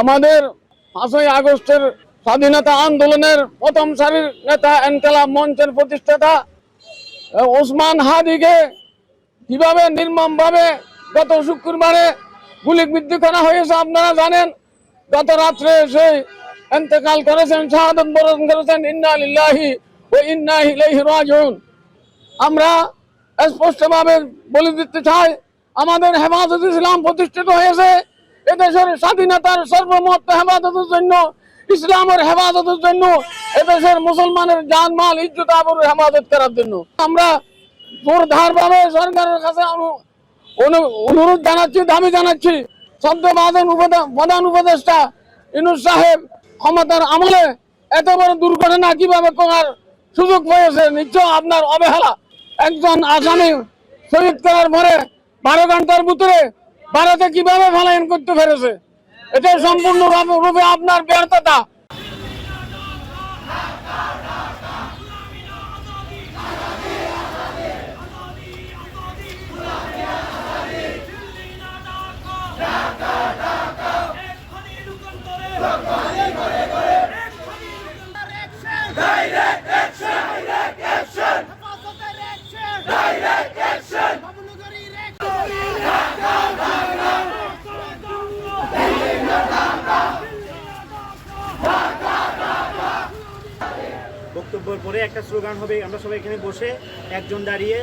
আমাদের পাঁচই আগস্টের স্বাধীনতা আন্দোলনের প্রথম সারির নেতা এনকালাব মঞ্চের প্রতিষ্ঠাতা ওসমান হাদিকে কীভাবে নির্মমভাবে গত শুক্রবারে গুলিবিদ্ধ করা হয়েছে আপনারা জানেন? গত রাত্রে সে এন্তেকাল করেছেন, শাহাদত বরণ করেছেন, ইন্না লিল্লাহি ও ইন্না ইলাইহি রাজিউন। আমরা স্পষ্টভাবে বলে দিতে চাই, আমাদের হেফাজত ইসলাম প্রতিষ্ঠিত হয়েছে। এদেশের স্বাধীনতার সর্বমত হেফাজতের জন্য, ইসলামের হেফাজতের জন্য, এদেশের মুসলমানের জানমাল, ইজ্জত আবর হেফাজত করার জন্য। আমরা জোরদার ভাবে সরকারের কাছে অনু- অনু- অনুরোধ জানাচ্ছি, দাবি জানাচ্ছি। বাদন প্রধান উপদেষ্টা ইনুস সাহেব ক্ষমতার আমলে এত বড় দুর্ঘটনা কীভাবে করার সুযোগ পেয়েছে, নিশ্চয় আপনার অবহেলা একজন আসামি শহীদ করার পরে বারো ঘণ্টার ভিতরে ভারতে কীভাবে ফালাইন করতে পেরেছে এটা সম্পূর্ণ রূপে আপনার ব্যর্থতা বক্তব্যের পরে একটা স্লোগান হবে আমরা সবাই এখানে বসে একজন দাঁড়িয়ে